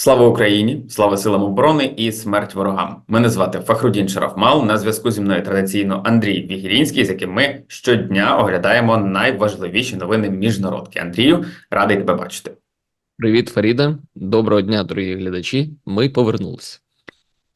Слава Україні, слава силам оборони і смерть ворогам. Мене звати Фахрудін Шарафмал. На зв'язку зі мною традиційно Андрій Вігірінський, з яким ми щодня оглядаємо найважливіші новини міжнародки. Андрію, радий тебе бачити. Привіт, Фаріда. Доброго дня, дорогі глядачі. Ми повернулися.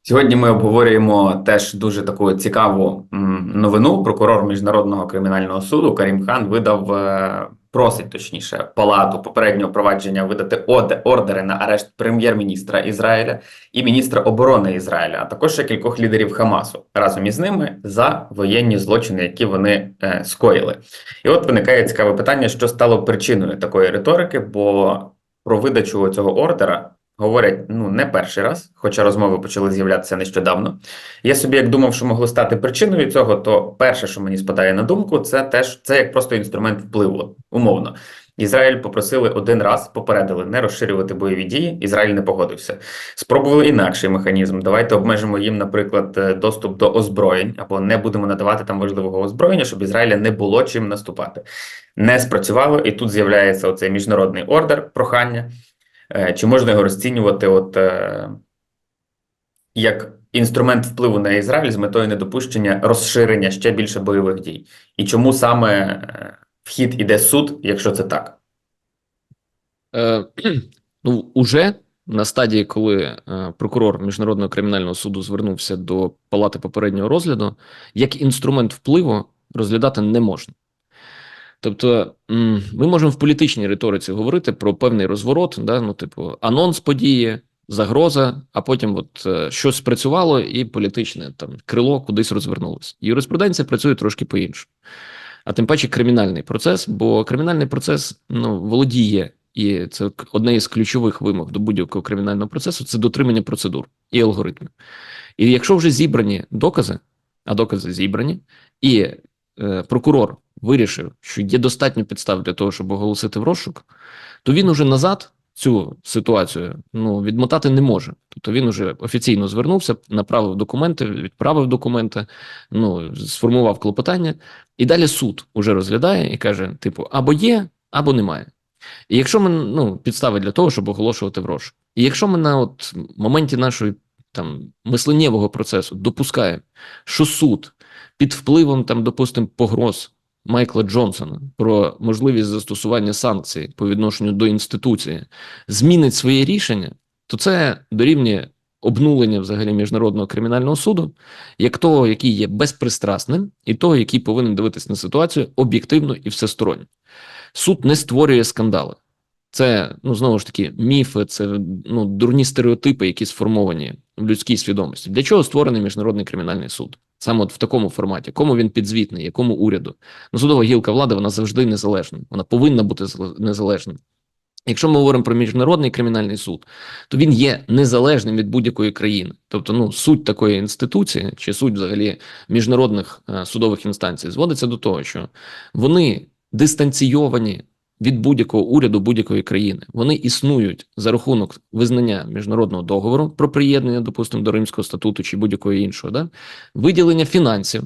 Сьогодні ми обговорюємо теж дуже таку цікаву новину. Прокурор міжнародного кримінального суду Карім Хан видав е, просить точніше палату попереднього провадження видати ордери на арешт прем'єр-міністра Ізраїля і міністра оборони Ізраїля, а також ще кількох лідерів Хамасу разом із ними за воєнні злочини, які вони е, скоїли. І от виникає цікаве питання, що стало причиною такої риторики, бо про видачу цього ордера говорять ну не перший раз, хоча розмови почали з'являтися нещодавно. Я собі як думав, що могло стати причиною цього, то перше, що мені спадає на думку, це теж це як просто інструмент впливу. Умовно, Ізраїль попросили один раз, попередили не розширювати бойові дії. Ізраїль не погодився. Спробували інакший механізм. Давайте обмежимо їм, наприклад, е, доступ до озброєнь або не будемо надавати там важливого озброєння, щоб Ізраїля не було чим наступати. Не спрацювало, і тут з'являється оцей міжнародний ордер, прохання. Е, Чи можна його розцінювати от е, як інструмент впливу на Ізраїль з метою недопущення розширення ще більше бойових дій? І чому саме е, в хід іде суд, якщо це так? Е, ну, уже на стадії, коли прокурор Міжнародного кримінального суду звернувся до палати попереднього розгляду, як інструмент впливу розглядати не можна. Тобто, ми можемо в політичній риториці говорити про певний розворот, да? ну, типу, анонс події, загроза, а потім от е, щось спрацювало, і політичне там крило кудись розвернулося. Юриспруденція працює трошки по-іншому. А тим паче кримінальний процес, бо кримінальний процес ну, володіє, і це одне із ключових вимог до будь-якого кримінального процесу це дотримання процедур і алгоритмів. І якщо вже зібрані докази, а докази зібрані, і прокурор вирішив, що є достатньо підстав для того, щоб оголосити в розшук, то він уже назад цю ситуацію ну, відмотати не може. Тобто він уже офіційно звернувся, направив документи, відправив документи, ну, сформував клопотання, і далі суд уже розглядає і каже: типу, або є, або немає. І якщо ми ну, підстави для того, щоб оголошувати в розшук. І якщо ми на от моменті нашої там мисленнєвого процесу допускаємо, що суд під впливом там, допустимо, погроз Майкла Джонсона про можливість застосування санкцій по відношенню до інституції змінить своє рішення, то це дорівнює обнулення взагалі міжнародного кримінального суду, як того, який є безпристрасним, і того, який повинен дивитися на ситуацію об'єктивно і всесторонньо. Суд не створює скандали. Це ну знову ж таки міфи, це ну дурні стереотипи, які сформовані в людській свідомості. Для чого створений міжнародний кримінальний суд? Саме от в такому форматі, кому він підзвітний, якому уряду? Ну, судова гілка влади вона завжди незалежна. Вона повинна бути зал- незалежною. Якщо ми говоримо про міжнародний кримінальний суд, то він є незалежним від будь-якої країни. Тобто, ну суть такої інституції чи суть взагалі міжнародних е, судових інстанцій зводиться до того, що вони дистанційовані від будь-якого уряду будь-якої країни. Вони існують за рахунок визнання міжнародного договору про приєднання, допустимо, до Римського статуту чи будь-якого іншого, да? виділення фінансів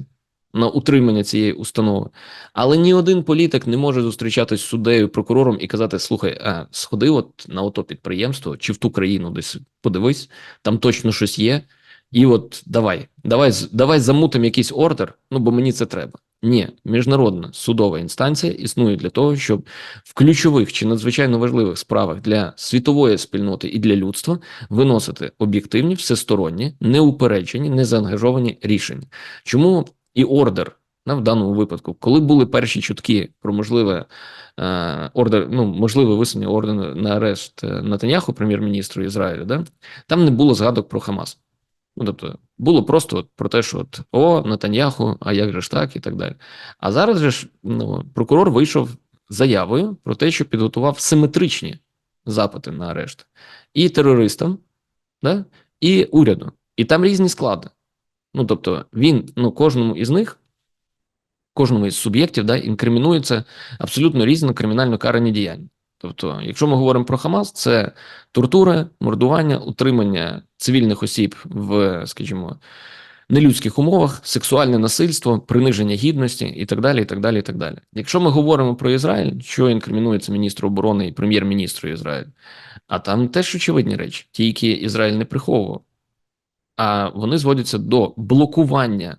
на утримання цієї установи. Але ні один політик не може зустрічатись з суддею, прокурором і казати: слухай, а сходи от на ото підприємство чи в ту країну десь подивись, там точно щось є. І от давай, давай, давай замутимо якийсь ордер, ну бо мені це треба. Ні, міжнародна судова інстанція існує для того, щоб в ключових чи надзвичайно важливих справах для світової спільноти і для людства виносити об'єктивні, всесторонні, неупереджені, незаангажовані рішення. Чому і ордер на в даному випадку, коли були перші чутки про можливе е, ордер, ну можливе висунення ордену на арешт е, Натаняху, прем'єр-міністру Ізраїлю, да там не було згадок про Хамас. Ну, тобто, було просто от про те, що от, о, Натаньяху, а як же ж так, і так далі. А зараз же ж ну, прокурор вийшов заявою про те, що підготував симетричні запити на арешт і терористам, да, і уряду. І там різні склади. Ну, тобто, він ну, кожному із них, кожному із суб'єктів, да, інкримінується абсолютно різні кримінально карані діяння. Тобто, якщо ми говоримо про Хамас, це тортури, мордування, утримання цивільних осіб в, скажімо, нелюдських умовах, сексуальне насильство, приниження гідності і так далі. і так далі, і так далі. Якщо ми говоримо про Ізраїль, що інкримінується міністру оборони і прем'єр-міністру Ізраїлю, а там теж очевидні речі, ті, які Ізраїль не приховував, а вони зводяться до блокування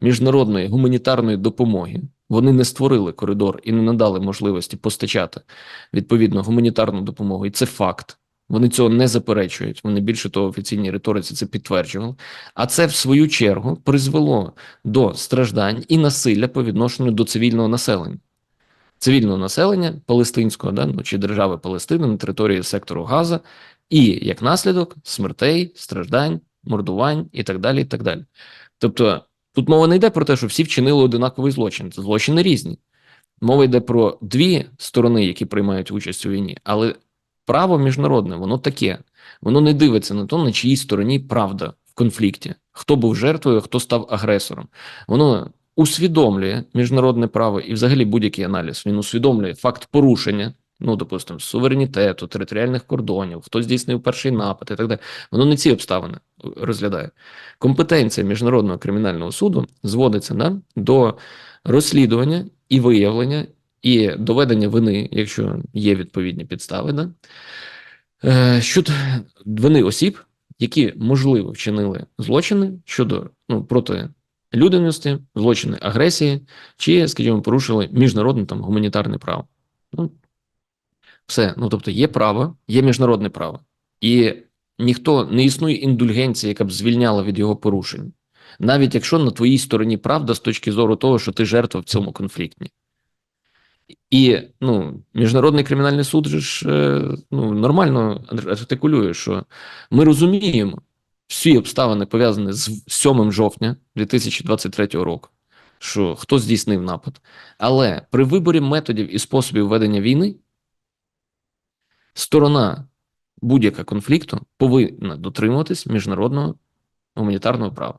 міжнародної гуманітарної допомоги. Вони не створили коридор і не надали можливості постачати відповідно гуманітарну допомогу. І це факт. Вони цього не заперечують. Вони більше того, офіційній риториці це підтверджували. А це, в свою чергу, призвело до страждань і насилля по відношенню до цивільного населення. Цивільного населення палестинського, да, ну, чи держави Палестини на території сектору Газа, і як наслідок смертей, страждань, мордувань і так далі. і так далі. Тобто, тут мова не йде про те, що всі вчинили одинаковий злочин. Злочини різні. Мова йде про дві сторони, які приймають участь у війні, але право міжнародне, воно таке. Воно не дивиться на то, на чиїй стороні правда в конфлікті, хто був жертвою, хто став агресором. Воно усвідомлює міжнародне право і взагалі будь-який аналіз. Він усвідомлює факт порушення, ну, допустимо, суверенітету, територіальних кордонів, хто здійснив перший напад і так далі. Воно не ці обставини розглядає. Компетенція міжнародного кримінального суду зводиться да, до розслідування і виявлення і доведення вини, якщо є відповідні підстави, да, е, щодо вини осіб, які можливо вчинили злочини щодо ну, проти людяності, злочини агресії, чи, скажімо, порушили міжнародне там гуманітарне право. Ну, все. Ну тобто є право, є міжнародне право, і ніхто не існує індульгенції, яка б звільняла від його порушень, навіть якщо на твоїй стороні правда з точки зору того, що ти жертва в цьому конфлікті. І ну, міжнародний кримінальний суд же ж е, ну, нормально артикулює, що ми розуміємо всі обставини пов'язані з 7 жовтня 2023 року, що хто здійснив напад. Але при виборі методів і способів ведення війни сторона будь-яка конфлікту повинна дотримуватись міжнародного гуманітарного права.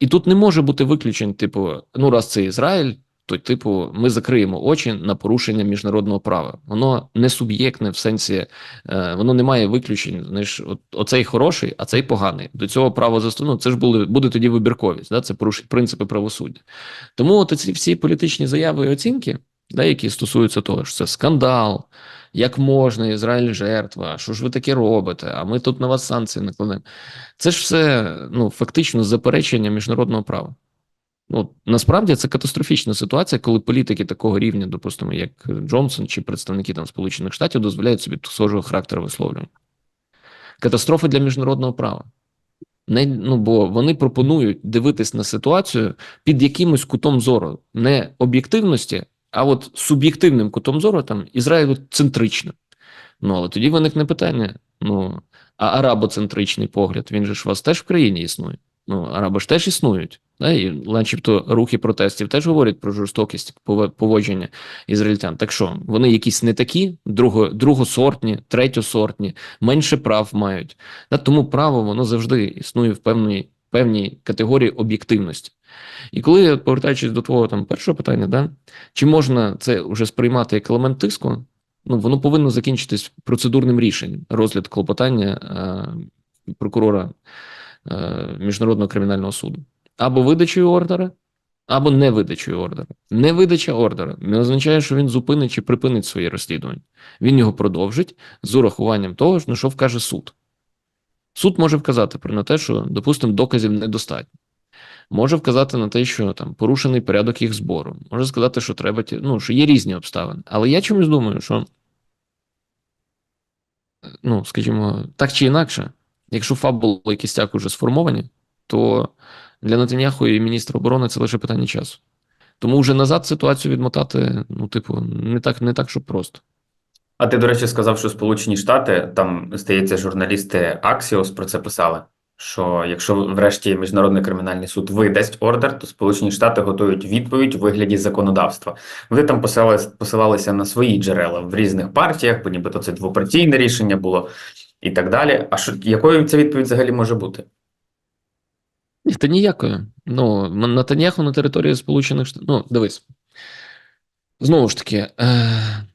І тут не може бути виключень, типу, ну, раз це Ізраїль, то, типу, ми закриємо очі на порушення міжнародного права. Воно не суб'єктне в сенсі, е, воно не має виключень. Знаєш, от, оцей хороший, а цей поганий. До цього право застану, це ж буде, буде тоді вибірковість, да? це порушить принципи правосуддя. Тому от ці всі політичні заяви і оцінки, да, які стосуються того, що це скандал, як можна, Ізраїль жертва, що ж ви таке робите, а ми тут на вас санкції накладемо. Це ж все ну, фактично заперечення міжнародного права. Ну, насправді це катастрофічна ситуація, коли політики такого рівня, допустимо, як Джонсон чи представники там Сполучених Штатів дозволяють собі схожого характеру висловлювання. Катастрофа для міжнародного права. Не, ну, бо вони пропонують дивитись на ситуацію під якимось кутом зору, не об'єктивності, а от суб'єктивним кутом зору там Ізраїлю центрично. Ну, але тоді виникне питання: ну, а арабоцентричний погляд, він же ж у вас теж в країні існує. Ну, араби ж теж існують. Да, і начебто рухи протестів теж говорять про жорстокість поводження ізраїльтян. Так що вони якісь не такі, друго, другосортні, третьосортні, менше прав мають. Да, тому право воно завжди існує в певній певній категорії об'єктивності. І коли повертаючись до твого там першого питання, да, чи можна це вже сприймати як елемент тиску? Ну, воно повинно закінчитись процедурним рішенням розгляд клопотання е, прокурора е, Міжнародного кримінального суду або видачею ордера, або не видачею ордера. Невидача ордера не означає, що він зупинить чи припинить своє розслідування. Він його продовжить з урахуванням того, що вкаже суд. Суд може вказати про те, що, допустимо, доказів недостатньо. Може вказати на те, що там порушений порядок їх збору. Може сказати, що треба ну, що є різні обставини. Але я чомусь думаю, що, ну, скажімо, так чи інакше, якщо фабули і кістяк уже сформовані, то для Нетаньяху і міністра оборони це лише питання часу. Тому вже назад ситуацію відмотати, ну, типу, не так, не так, щоб просто. А ти, до речі, сказав, що Сполучені Штати, там, здається, журналісти Axios про це писали. Що якщо врешті міжнародний кримінальний суд видасть ордер, то Сполучені Штати готують відповідь у вигляді законодавства. Вони там посилалися, посилалися на свої джерела в різних партіях, бо нібито це двопартійне рішення було і так далі. А що якою ця відповідь взагалі може бути? Ні, та ніякою. Ну, Натаньяху на території Сполучених Штатів. Ну, дивись. Знову ж таки, е...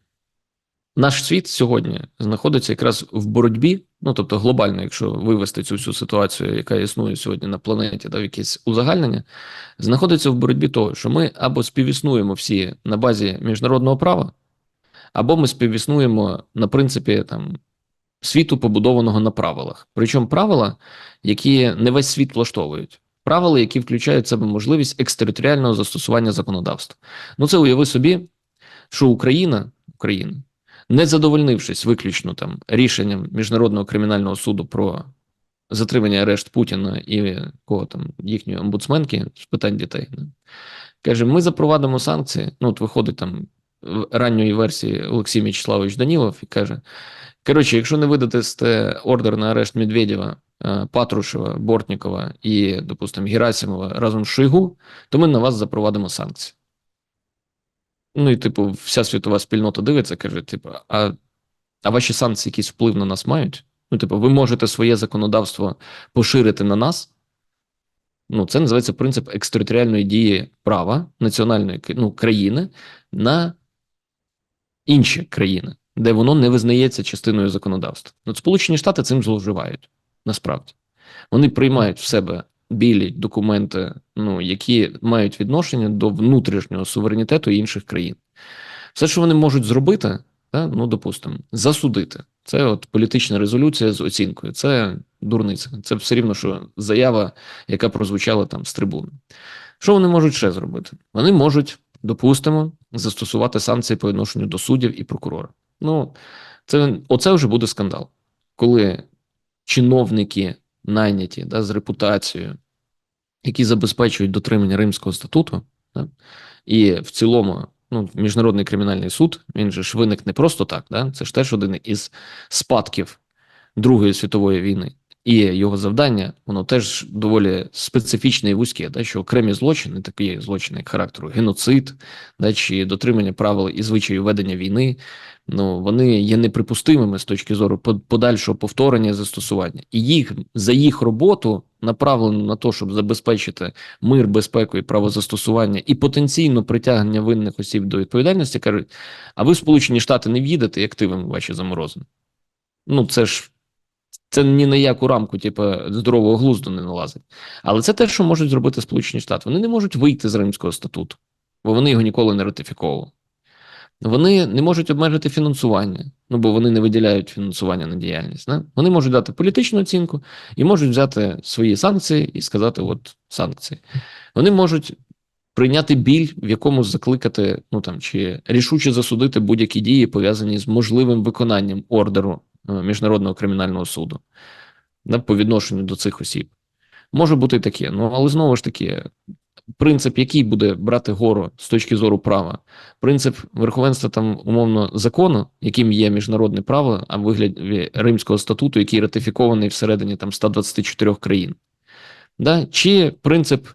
наш світ сьогодні знаходиться якраз в боротьбі, ну тобто глобально, якщо вивести цю всю ситуацію, яка існує сьогодні на планеті, да, в якесь узагальнення, знаходиться в боротьбі того, що ми або співіснуємо всі на базі міжнародного права, або ми співіснуємо на принципі там світу, побудованого на правилах. Причому правила, які не весь світ влаштовують. Правила, які включають в себе можливість екстериторіального застосування законодавства. Ну, це уяви собі, що Україна, Україна, не задовольнившись виключно там рішенням Міжнародного кримінального суду про затримання арешт Путіна і кого там їхньої омбудсменки з питань дітей, каже: ми запровадимо санкції. Ну, от виходить там ранньої версії Олексій Мячеславович Данілов і каже: коротше, якщо не видадите ордер на арешт Медведєва, е, Патрушева, Бортнікова і, допустимо, Герасимова разом з Шойгу, то ми на вас запровадимо санкції. Ну і, типу, вся світова спільнота дивиться, каже: типу, а, а ваші санкції якийсь вплив на нас мають? Ну, типу, ви можете своє законодавство поширити на нас. Ну, це називається принцип екстериторіальної дії права національної ну, країни на інші країни, де воно не визнається частиною законодавства. От Сполучені Штати цим зловживають насправді. Вони приймають в себе білі документи, ну, які мають відношення до внутрішнього суверенітету інших країн. Все, що вони можуть зробити, та, ну, допустимо, засудити. Це от політична резолюція з оцінкою. Це дурниця. Це все рівно, що заява, яка прозвучала там з трибуни. Що вони можуть ще зробити? Вони можуть, допустимо, застосувати санкції по відношенню до суддів і прокурора. Ну, це, оце вже буде скандал, коли чиновники найняті да, з репутацією, які забезпечують дотримання Римського статуту, да, і в цілому, ну, Міжнародний кримінальний суд, він же ж виник не просто так, да, це ж теж один із спадків Другої світової війни. І його завдання, воно теж доволі специфічне і вузьке, да, що окремі злочини, такі злочини як характеру геноцид, да, чи дотримання правил і звичаїв ведення війни, ну, вони є неприпустимими з точки зору под- подальшого повторення застосування. І їх за їх роботу направлено на те, щоб забезпечити мир, безпеку і правозастосування і потенційно притягнення винних осіб до відповідальності, кажуть, а ви в Сполучені Штати не в'їдете, і активи ваші заморозені. Ну, це ж це ні на яку рамку, типу, здорового глузду не налазить. Але це те, що можуть зробити Сполучені Штати. Вони не можуть вийти з Римського статуту, бо вони його ніколи не ратифіковували. Вони не можуть обмежити фінансування, ну бо вони не виділяють фінансування на діяльність. Не? Вони можуть дати політичну оцінку і можуть взяти свої санкції і сказати: от санкції. Вони можуть прийняти біль, в якому закликати, ну там чи рішуче засудити будь-які дії, пов'язані з можливим виконанням ордеру Міжнародного кримінального суду да, по відношенню до цих осіб. Може бути і таке. Ну але знову ж таки, принцип, який буде брати гору з точки зору права, принцип верховенства там умовно закону, яким є міжнародне право, а вигляді Римського статуту, який ратифікований всередині там 124 країн. Да? Чи принцип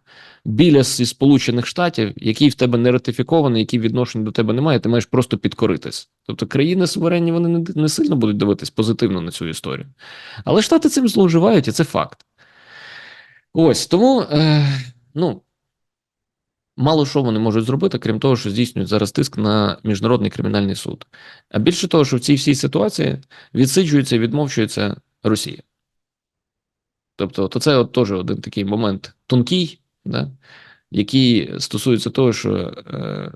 біля зі Сполучених Штатів, який в тебе не ратифікований, який відношень до тебе немає, ти маєш просто підкоритись. Тобто країни суверенні вони не, не сильно будуть дивитись позитивно на цю історію. Але Штати цим зловживають, і це факт. Ось тому, е, ну, мало що вони можуть зробити, крім того, що здійснюють зараз тиск на Міжнародний кримінальний суд. А більше того, що в цій всій ситуації відсиджується і відмовчується Росія. Тобто, то це от теж один такий момент тонкий, да, який стосується того, що е,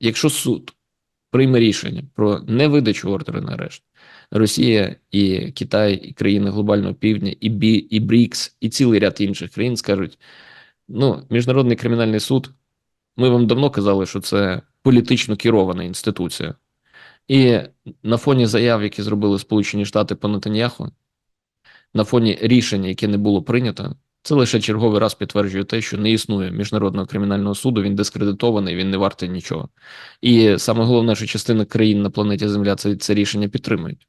якщо суд прийме рішення про невидачу ордеру на арешт, Росія і Китай, і країни глобального півдня, і Бі, і БРІКС, і цілий ряд інших країн скажуть: ну, Міжнародний кримінальний суд, ми вам давно казали, що це політично керована інституція. І на фоні заяв, які зробили Сполучені Штати по Нетаньяху, на фоні рішення, яке не було прийнято, це лише черговий раз підтверджує те, що не існує міжнародного кримінального суду, він дискредитований, він не вартий нічого. І саме головне, що частина країн на планеті Земля це, це рішення підтримують.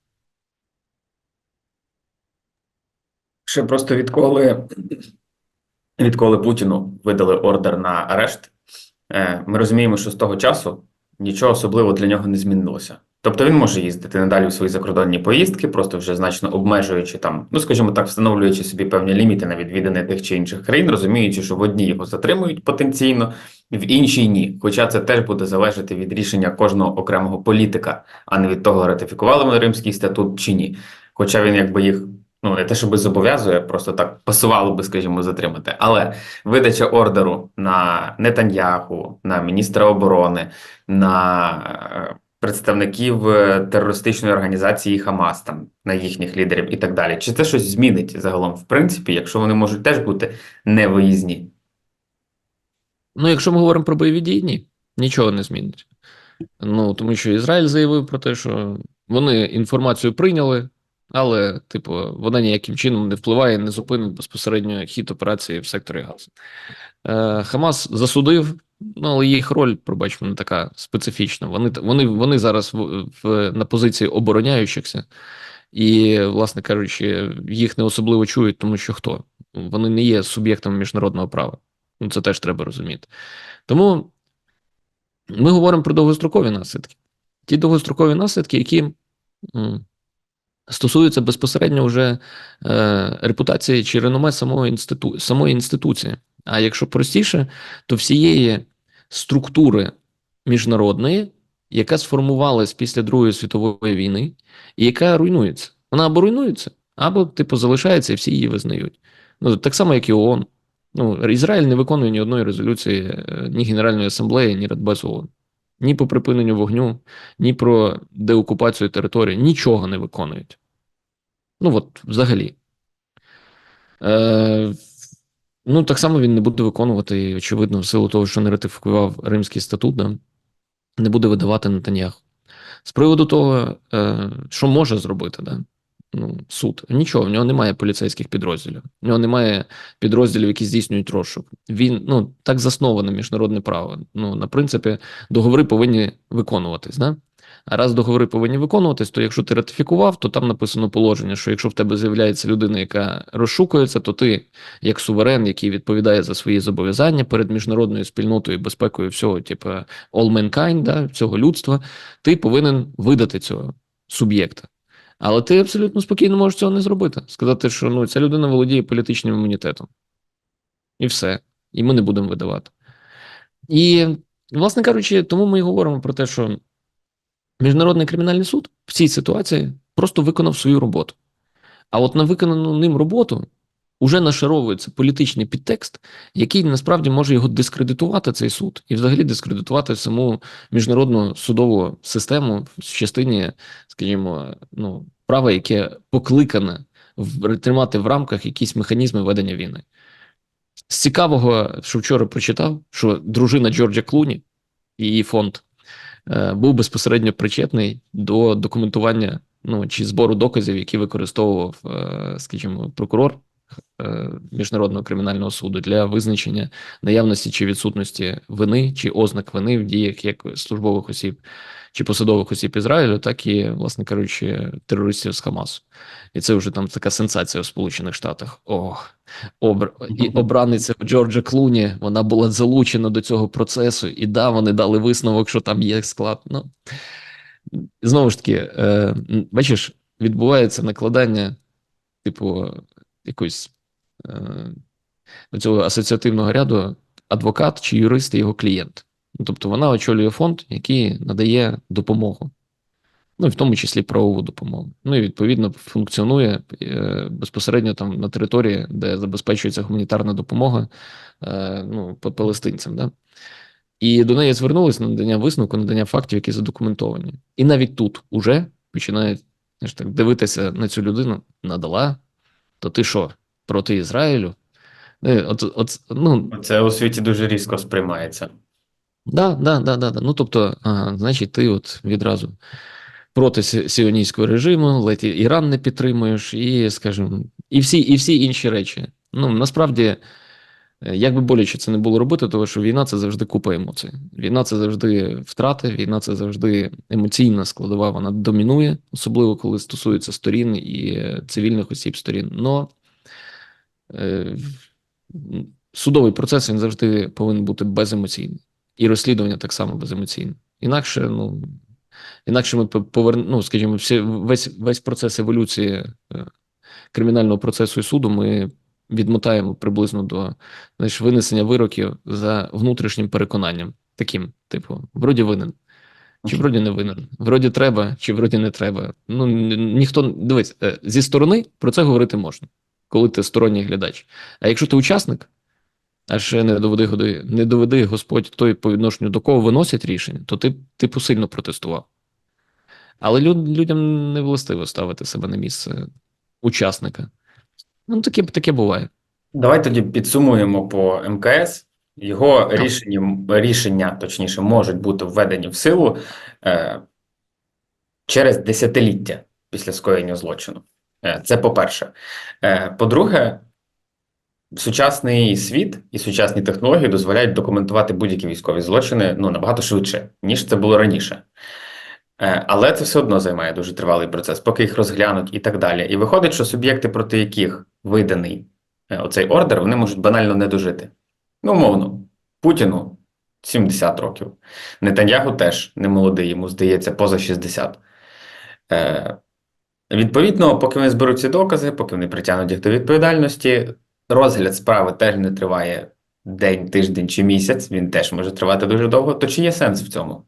Ще просто відколи, відколи Путіну видали ордер на арешт, е, ми розуміємо, що з того часу нічого особливо для нього не змінилося. Тобто він може їздити надалі в свої закордонні поїздки, просто вже значно обмежуючи там, ну скажімо так, встановлюючи собі певні ліміти на відвідини тих чи інших країн, розуміючи, що в одній його затримують потенційно, в іншій ні. Хоча це теж буде залежати від рішення кожного окремого політика, а не від того, ратифікували вони Римський статут чи ні. Хоча він якби їх. Ну, не те, щоб зобов'язує, просто так пасувало би, скажімо, затримати. Але видача ордеру на Нетаньяху, на міністра оборони, на е, представників е, терористичної організації Хамас, там на їхніх лідерів і так далі. Чи це щось змінить загалом, в принципі, якщо вони можуть теж бути невиїзні? Ну, якщо ми говоримо про бойові дії, ні, нічого не змінить. Ну, тому що Ізраїль заявив про те, що вони інформацію прийняли, але, типу, вона ніяким чином не впливає, не зупинить безпосередньо хід операції в секторі Гази. Е, Хамас засудив, ну, але їх роль, пробачимо, не така специфічна. Вони, вони, вони зараз в, в, на позиції обороняючихся, і, власне кажучи, їх не особливо чують, тому що хто? Вони не є суб'єктами міжнародного права. Ну, це теж треба розуміти. Тому ми говоримо про довгострокові наслідки. Ті довгострокові наслідки, які стосуються безпосередньо вже е, репутації чи реноме самої, інститу, самої інституції. А якщо простіше, то всієї структури міжнародної, яка сформувалась після Другої світової війни, і яка руйнується. Вона або руйнується, або, типу, залишається, і всі її визнають. Ну, так само, як і ООН. Ну, Ізраїль не виконує ні одної резолюції е, ні Генеральної асамблеї, ні Радбезу ООН. Ні по припиненню вогню, ні про деокупацію території, нічого не виконують. Ну, от, взагалі. Е, ну, так само він не буде виконувати, очевидно, в силу того, що не ратифікував Римський статут, да, не буде видавати Нетаньяху. З приводу того, е, що може зробити, да? Ну, суд. Нічого, в нього немає поліцейських підрозділів, в нього немає підрозділів, які здійснюють розшук. Він ну так засноване міжнародне право. Ну, на принципі, договори повинні виконуватись. Да? А раз договори повинні виконуватись, то якщо ти ратифікував, то там написано положення, що якщо в тебе з'являється людина, яка розшукується, то ти, як суверен, який відповідає за свої зобов'язання перед міжнародною спільнотою безпекою всього, типу all mankind, да, всього людства, ти повинен видати цього суб'єкта. Але ти абсолютно спокійно можеш цього не зробити. Сказати, що ну, ця людина володіє політичним імунітетом. І все. І ми не будемо видавати. І, власне кажучи, тому ми і говоримо про те, що Міжнародний кримінальний суд в цій ситуації просто виконав свою роботу. А от на виконану ним роботу вже нашаровується політичний підтекст, який насправді може його дискредитувати, цей суд, і взагалі дискредитувати саму міжнародну судову систему в частині, скажімо, ну, права, яке покликане тримати в рамках якісь механізми ведення війни. З цікавого, що вчора прочитав, що дружина Джорджа Клуні її фонд е, був безпосередньо причетний до документування ну, чи збору доказів, які використовував, е, скажімо, прокурор Міжнародного кримінального суду для визначення наявності чи відсутності вини чи ознак вини в діях як службових осіб чи посадових осіб Ізраїлю, так і, власне кажучи, терористів з Хамасу. І це вже там така сенсація в Сполучених Штатах. Ох, обр... і обраниця Джорджа Клуні, вона була залучена до цього процесу, і да, вони дали висновок, що там є склад. Ну знову ж таки, е, бачиш, відбувається накладання, типу, якоїсь е, цього асоціативного ряду адвокат чи юрист і його клієнт. Ну, Тобто вона очолює фонд, який надає допомогу, ну і в тому числі правову допомогу. Ну і відповідно функціонує е, безпосередньо там на території, де забезпечується гуманітарна допомога е, ну, палестинцям. Да? І до неї звернулися на надання висновку, надання фактів, які задокументовані. І навіть тут уже починають знаєш, так, дивитися на цю людину, надала, то ти що, проти Ізраїлю? Е, От, от, ну, Це у світі дуже різко сприймається. Да, да, да, да, да. Ну, тобто, а, значить, ти от відразу проти сіонійського режиму, ледь Іран не підтримуєш, і, скажімо, і всі, і всі інші речі. Ну, насправді, як би боляче це не було робити, тому що війна це завжди купа емоцій. Війна це завжди втрати, війна це завжди емоційна складова, вона домінує, особливо коли стосується сторін і е, цивільних осіб сторін. Но е, судовий процес він завжди повинен бути беземоційний. І розслідування так само беземоційне. Інакше, ну, Інакше ми повернемо, ну, скажімо, всі, весь, весь процес еволюції е, кримінального процесу і суду ми відмотаємо приблизно до знаєш, винесення вироків за внутрішнім переконанням. Таким, типу, вроді винен. Чи вроді не винен? Вроді треба, чи вроді не треба. Ну, ні- ніхто дивись, е, зі сторони про це говорити можна, коли ти сторонній глядач. А якщо ти учасник, а ще не доведи, годи- не доведи Господь той, по відношенню до кого виносять рішення, то ти, типу, сильно протестував. Але люд, людям не властиво ставити себе на місце учасника. Ну, таке, таке буває. Давай тоді підсумуємо по МКС. Його рішення, рішення, точніше, можуть бути введені в силу е, через десятиліття після скоєння злочину. Е, це по-перше. Е, по-друге, сучасний світ і сучасні технології дозволяють документувати будь-які військові злочини ну, набагато швидше, ніж це було раніше. Е, Але це все одно займає дуже тривалий процес, поки їх розглянуть і так далі. І виходить, що суб'єкти, проти яких виданий е, оцей ордер, вони можуть банально не дожити. Ну, умовно, Путіну 70 років. Нетаньягу теж не молодий, йому здається, поза 60. Е, відповідно, поки вони зберуть ці докази, поки вони притягнуть їх до відповідальності, розгляд справи теж не триває день, тиждень чи місяць, він теж може тривати дуже довго. То чи є сенс в цьому?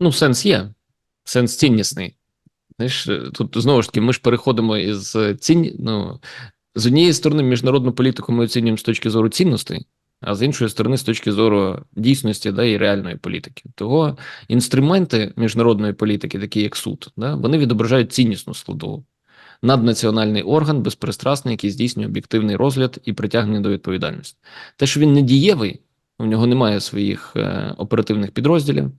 Ну, сенс є. Сенс ціннісний. Знаєш, е, тут знову ж таки, ми ж переходимо із цінні... ну, з однієї сторони, міжнародну політику ми оцінюємо з точки зору цінностей, а з іншої сторони, з точки зору дійсності да, і реальної політики. Того інструменти міжнародної політики, такі як суд, да, вони відображають ціннісну складову. Наднаціональний орган безпристрасний, який здійснює об'єктивний розгляд і притягнення до відповідальності. Те, що він не дієвий, у нього немає своїх е, оперативних підрозділів,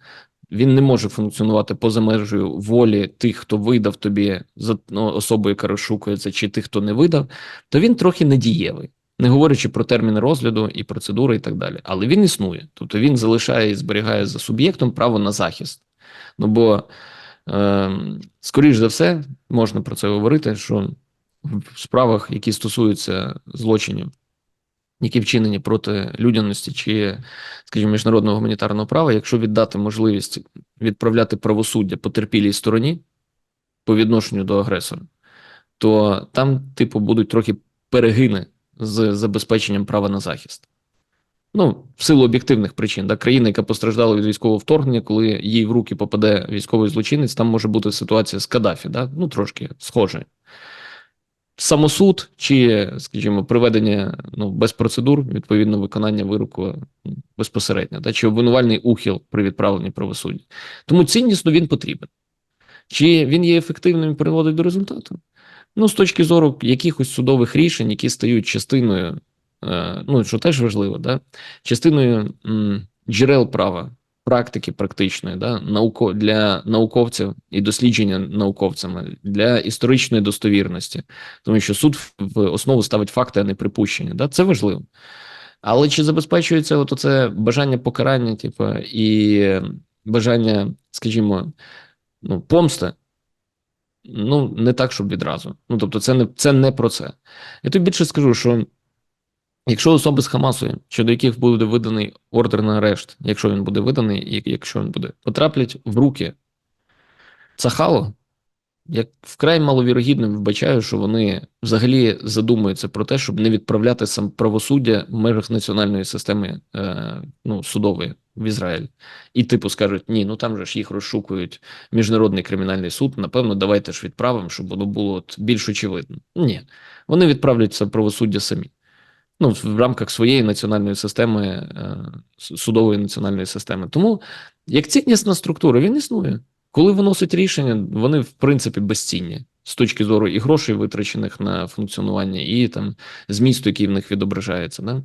він не може функціонувати поза межею волі тих, хто видав тобі за ну, особу, яка розшукується, чи тих, хто не видав, то він трохи недієвий, не говорячи про терміни розгляду і процедури, і так далі. Але він існує, тобто він залишає і зберігає за суб'єктом право на захист. Ну бо, е, скоріш за все, можна про це говорити, що в справах, які стосуються злочинів, які вчинені проти людяності чи, скажімо, міжнародного гуманітарного права, якщо віддати можливість відправляти правосуддя потерпілій стороні по відношенню до агресора, то там, типу, будуть трохи перегини з забезпеченням права на захист. Ну, в силу об'єктивних причин, да, країна, яка постраждала від військового вторгнення, коли їй в руки попаде військовий злочинець, там може бути ситуація з Каддафі, да? ну трошки схоже. Самосуд чи, скажімо, приведення ну, без процедур, відповідно, виконання вироку ну, безпосередньо, да, чи обвинувальний ухил при відправленні правосуддя. Тому ціннісно він потрібен. Чи він є ефективним і приводить до результату? Ну, з точки зору якихось судових рішень, які стають частиною, е, ну, що теж важливо, да, частиною джерел права, практики практичної, да, науко, для науковців і дослідження науковцями, для історичної достовірності, тому що суд в основу ставить факти, а не припущення. Да, це важливо. Але чи забезпечується от це бажання покарання, типу, і бажання, скажімо, ну, помсти? Ну, не так, щоб відразу. Ну, тобто, це не, це не про це. Я тобі більше скажу, що якщо особи з Хамасу, щодо яких буде виданий ордер на арешт, якщо він буде виданий, і якщо він буде, потраплять в руки Цахало, як вкрай маловірогідним вбачаю, що вони взагалі задумуються про те, щоб не відправляти сам правосуддя в межах національної системи е, ну, судової в Ізраїль. І типу скажуть: ні, ну там же ж їх розшукують міжнародний кримінальний суд. Напевно, давайте ж відправимо, щоб воно було от більш очевидно. Ні, вони відправлять це правосуддя самі. Ну, в рамках своєї національної системи, е, судової національної системи. Тому як ціннісна структура, він існує. Коли виносять рішення, вони в принципі безцінні з точки зору і грошей, витрачених на функціонування, і там змісту, який в них відображається. Да?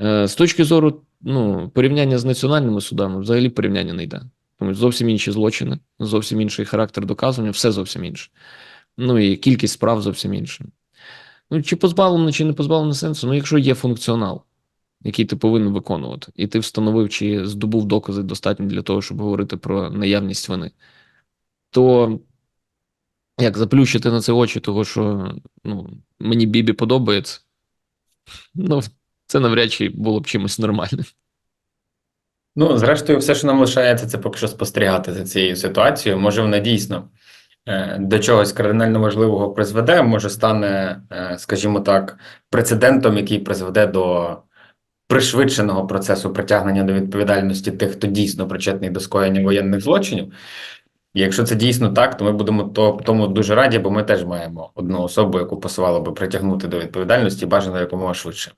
Е, З точки зору ну, порівняння з національними судами, взагалі порівняння не йде. Тому зовсім інші злочини, зовсім інший характер доказування, все зовсім інше. Ну і кількість справ зовсім інша. Ну, чи позбавлено, чи не позбавлено сенсу, ну, якщо є функціонал, який ти повинен виконувати, і ти встановив, чи здобув докази достатньо для того, щоб говорити про наявність вини, то як заплющити на це очі, того, що ну, мені Бібі подобається, ну, це навряд чи було б чимось нормальним. Ну, зрештою, все, що нам лишається, це поки що спостерігати за цією ситуацією. Може, вона дійсно до чогось кардинально важливого призведе, може стане, е, скажімо так, прецедентом, який призведе до пришвидшеного процесу притягнення до відповідальності тих, хто дійсно причетний до скоєння воєнних злочинів. Якщо це дійсно так, то ми будемо то, тому дуже раді, бо ми теж маємо одну особу, яку посувало би притягнути до відповідальності, бажано якомога швидше.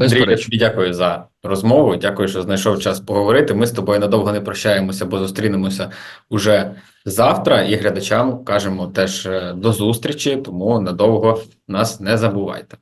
Андрій, я тобі дякую за розмову. Дякую, що знайшов час поговорити. Ми з тобою надовго не прощаємося, бо зустрінемося уже завтра. І глядачам кажемо теж е, до зустрічі, тому надовго нас не забувайте.